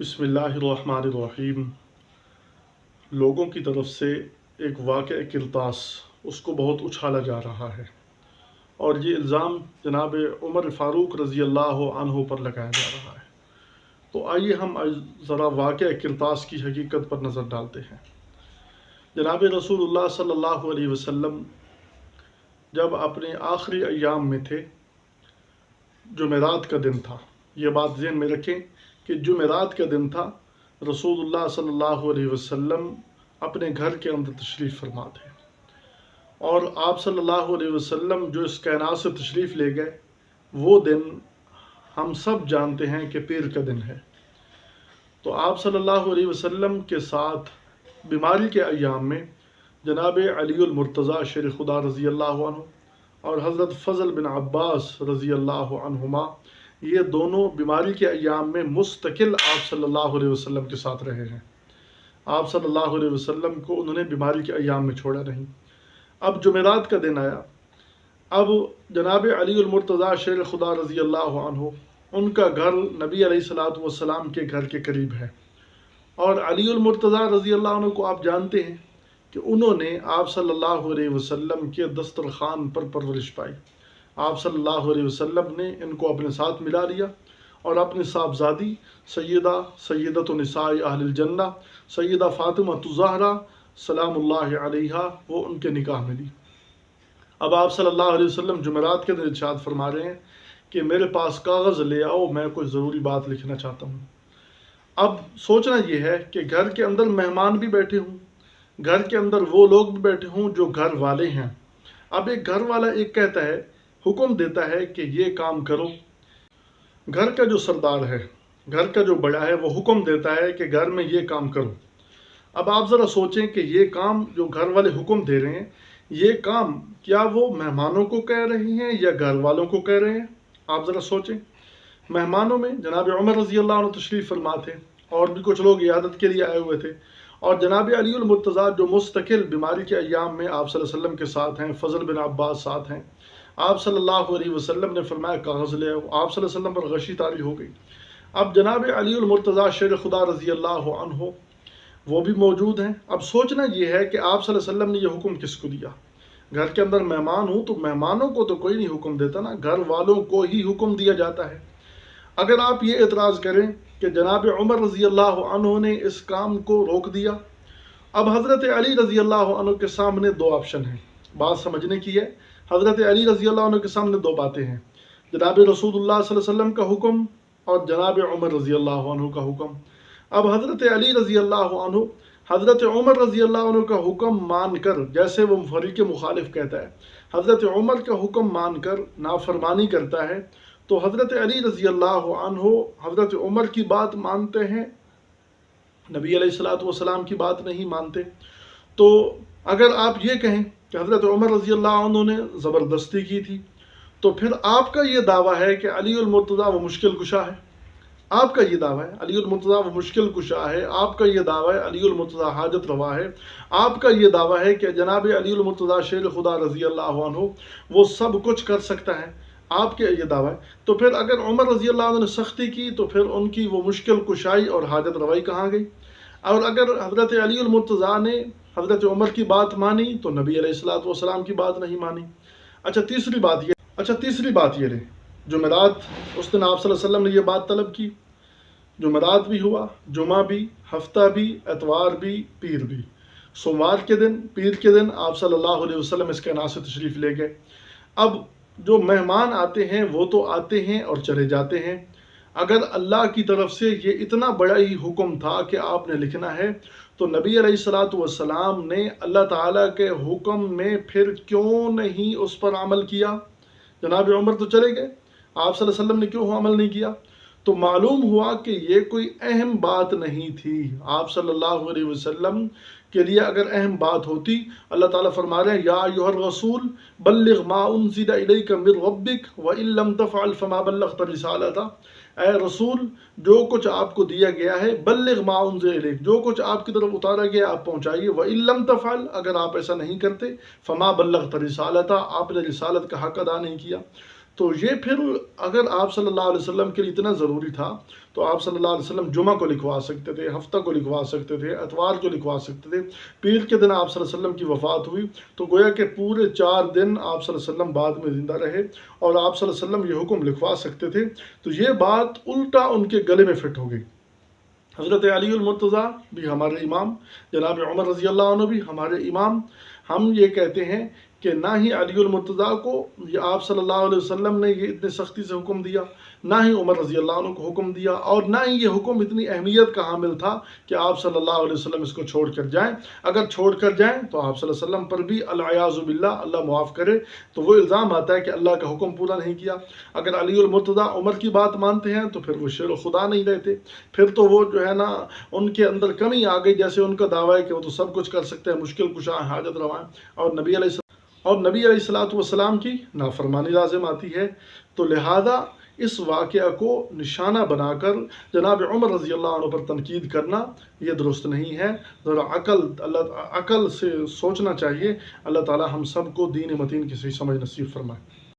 بسم اللہ الرحمن الرحیم۔ لوگوں کی طرف سے ایک واقع کرتاس اس کو بہت اچھالا جا رہا ہے۔ اور یہ الزام جناب عمر فاروق رضی اللہ عنہ پر لگایا جا رہا ہے۔ تو آئیے ہم ذرا واقع کرتاس کی حقیقت پر نظر ڈالتے ہیں۔ جناب رسول اللہ صلی اللہ علیہ وسلم جب اپنے آخری ایام میں تھے، جمعرات کا دن تھا، یہ بات ذہن میں رکھیں کہ جمعرات کا دن تھا، رسول اللہ صلی اللہ علیہ وسلم اپنے گھر کے اندر تشریف فرما تھے۔ اور آپ صلی اللہ علیہ وسلم جو اس کائنات سے تشریف لے گئے، وہ دن ہم سب جانتے ہیں کہ پیر کا دن ہے۔ تو آپ صلی اللہ علیہ وسلم کے ساتھ بیماری کے ایام میں جناب علی المرتضیٰ شیر خدا رضی اللہ عنہ اور حضرت فضل بن عباس رضی اللہ عنہما یہ دونوں بیماری کے ایام میں مستقل آپ صلی اللہ علیہ وسلم کے ساتھ رہے ہیں۔ آپ صلی اللہ علیہ وسلم کو انہوں نے بیماری کے ایام میں چھوڑا نہیں۔ اب جمعرات کا دن آیا۔ اب جناب علی المرتضیٰ شیر خدا رضی اللہ عنہ، ان کا گھر نبی علیہ السلاۃ والسلام کے گھر کے قریب ہے۔ اور علی المرتضیٰ رضی اللہ عنہ کو آپ جانتے ہیں کہ انہوں نے آپ صلی اللہ علیہ وسلم کے دسترخوان پر پرورش پائی۔ آپ صلی اللہ علیہ وسلم نے ان کو اپنے ساتھ ملا لیا اور اپنی صاحبزادی سیدہ سیدت نساء اہل الجنہ، سیدہ فاطمہ تظاہرہ سلام اللہ علیہ وہ ان کے نکاح میں دی اب آپ صلی اللہ علیہ وسلم جمعرات کے دن ارشاد فرما رہے ہیں کہ میرے پاس کاغذ لے آؤ، میں کوئی ضروری بات لکھنا چاہتا ہوں۔ اب سوچنا یہ ہے کہ گھر کے اندر مہمان بھی بیٹھے ہوں، گھر کے اندر وہ لوگ بھی بیٹھے ہوں جو گھر والے ہیں۔ اب ایک گھر والا ایک کہتا ہے حکم دیتا ہے کہ یہ کام کرو۔ گھر کا جو سردار ہے، گھر کا جو بڑا ہے، وہ حکم دیتا ہے کہ گھر میں یہ کام کرو۔ اب آپ ذرا سوچیں کہ یہ کام جو گھر والے حکم دے رہے ہیں، یہ کام کیا وہ مہمانوں کو کہہ رہے ہیں یا گھر والوں کو کہہ رہے ہیں؟ آپ ذرا سوچیں۔ مہمانوں میں جناب عمر رضی اللہ عنہ تشریف فرما تھے، اور بھی کچھ لوگ عیادت کے لیے آئے ہوئے تھے۔ اور جناب علی المرتضیٰ جو مستقل بیماری کے ایام میں آپ صلی اللہ علیہ وسلم کے ساتھ ہیں، فضل بن عباس ساتھ ہیں آپ صلی اللہ علیہ وسلم نے فرمایا کاغذ لے آپ صلی اللہ علیہ وسلم پر غشی تاری ہو گئی۔ اب جناب علی المرتضیٰ شیر خدا رضی اللہ عنہ وہ بھی موجود ہیں۔ اب سوچنا یہ ہے کہ آپ صلی اللہ علیہ وسلم نے یہ حکم کس کو دیا؟ گھر کے اندر مہمان ہوں تو مہمانوں کو تو کوئی نہیں حکم دیتا نا، گھر والوں کو ہی حکم دیا جاتا ہے۔ اگر آپ یہ اعتراض کریں کہ جناب عمر رضی اللہ عنہ نے اس کام کو روک دیا، اب حضرت علی رضی اللہ عنہ کے سامنے دو آپشن ہیں۔ بات سمجھنے کی ہے حضرت علی رضی اللہ عنہ کے سامنے دو باتیں ہیں۔ جناب رسول اللہ صلی اللہ علیہ وسلم کا حکم اور جناب عمر رضی اللہ عنہ کا حکم۔ اب حضرت علی رضی اللہ عنہ، حضرت عمر رضی اللہ عنہ کا حکم مان کر، جیسے وہ فریق مخالف کہتا ہے، حضرت عمر کا حکم مان کر نافرمانی کرتا ہے، تو حضرت علی رضی اللہ عنہ حضرت عمر کی بات مانتے ہیں؟ نبی علیہ السلاۃ والسلام کی بات نہیں مانتے۔ تو اگر آپ یہ کہیں کہ حضرت عمر رضی اللہ عنہ نے زبردستی کی تھی۔ تو پھر آپ کا یہ دعویٰ ہے کہ علی المرتضیٰ وہ مشکل کشا ہے۔ آپ کا یہ دعویٰ ہے، علی المرتضیٰ وہ مشکل کشا ہے۔ آپ کا یہ دعویٰ ہے، علی المرتضیٰ حاجت روا ہے۔ آپ کا یہ دعویٰ ہے کہ جناب علی المرتضیٰ شیر خدا رضی اللہ عنہ وہ سب کچھ کر سکتا ہے۔ آپ کے یہ دعویٰ ہے۔ تو پھر اگر عمر رضی اللہ عنہ نے سختی کی، تو پھر ان کی وہ مشکل کشائی اور حاجت روائی کہاں گئی؟ اور اگر حضرت علی المرتضیٰ نے حضرت عمر کی بات مانی تو نبی علیہ السلاۃ والسلام کی بات نہیں مانی۔ اچھا تیسری بات یہ اچھا تیسری بات یہ رہے جمعرات، اس دن آپ صلی اللہ علیہ وسلم نے یہ بات طلب کی۔ جمعرات بھی ہوا، جمعہ بھی، ہفتہ بھی، اتوار بھی، پیر بھی۔ سوموار کے دن، پیر کے دن آپ صلی اللہ علیہ وسلم اس کے نا سے تشریف لے گئے۔ اب جو مہمان آتے ہیں، وہ تو آتے ہیں اور چلے جاتے ہیں۔ اگر اللہ کی طرف سے یہ اتنا بڑا ہی حکم تھا کہ آپ نے لکھنا ہے تو نبی علیہ السلاۃ والسلام نے اللہ تعالیٰ کے حکم میں پھر کیوں نہیں اس پر عمل کیا؟ جناب عمر تو چلے گئے، آپ صلی اللہ علیہ وسلم نے کیوں عمل نہیں کیا؟ تو معلوم ہوا کہ یہ کوئی اہم بات نہیں تھی۔ آپ صلی اللہ علیہ وسلم کے لیے اگر اہم بات ہوتی۔ اللہ تعالیٰ فرما رہے ہیں، یا یوہر رسول بلغ ما انزل الیک من ربک وَإِن لَمْ تَفْعَلْ فَمَا بَلَّغْتَ رِسَالَتَ اے رسول، جو کچھ آپ کو دیا گیا ہے، بلغ ما انزل الیک۔ جو کچھ آپ کی طرف اتارا گیا، آپ پہنچائیے۔ وَإِن لَمْ تَفْعَلْ، اگر آپ ایسا نہیں کرتے، فما بلغت رسالتا آپ نے رسالت کا حق ادا نہیں کیا۔ تو یہ پھر اگر آپ صلی اللہ علیہ وسلم کے لیے اتنا ضروری تھا، تو آپ صلی اللہ علیہ وسلم جمعہ کو لکھوا سکتے تھے، ہفتہ کو لکھوا سکتے تھے، اتوار کو لکھوا سکتے تھے۔ پیر کے دن آپ صلی اللہ علیہ وسلم کی وفات ہوئی، تو گویا کہ پورے چار دن آپ صلی اللہ علیہ وسلم بعد میں زندہ رہے اور آپ صلی اللہ علیہ وسلم یہ حکم لکھوا سکتے تھے۔ تو یہ بات الٹا ان کے گلے میں فٹ ہو گئی۔ حضرت علی المرتضیٰ بھی ہمارے امام، جناب عمر رضی اللہ عنہ بھی ہمارے امام۔ ہم یہ کہتے ہیں کہ نہ ہی علی المرتضیٰ کو یہ آپ صلی اللہ علیہ وسلم نے یہ اتنے سختی سے حکم دیا، نہ ہی عمر رضی اللہ عنہ کو حکم دیا، اور نہ ہی یہ حکم اتنی اہمیت کا حامل تھا کہ آپ صلی اللہ علیہ وسلم اس کو چھوڑ کر جائیں۔ اگر چھوڑ کر جائیں تو آپ صلی اللہ علیہ وسلم پر بھی الیاز باللہ، اللہ معاف کرے۔ تو وہ الزام آتا ہے کہ اللہ کا حکم پورا نہیں کیا۔ اگر علی المرتضیٰ عمر کی بات مانتے ہیں تو پھر وہ شیر و خدا نہیں رہتے۔ پھر تو وہ جو ہے نا، ان کے اندر کمی آ گئی، جیسے ان کا دعویٰ ہے کہ وہ تو سب کچھ کر سکتے ہیں، مشکل کشاں، حاجت روائیں اور نبی علیہ السلام اور نبی علیہ السلاۃ والسلام کی نافرمانی لازم آتی ہے۔ تو لہذا اس واقعہ کو نشانہ بنا کر جناب عمر رضی اللہ عنہ پر تنقید کرنا یہ درست نہیں ہے۔ ذرا عقل، اللہ، عقل سے سوچنا چاہیے۔ اللہ تعالی ہم سب کو دین متین کی صحیح سمجھ نصیب فرمائے۔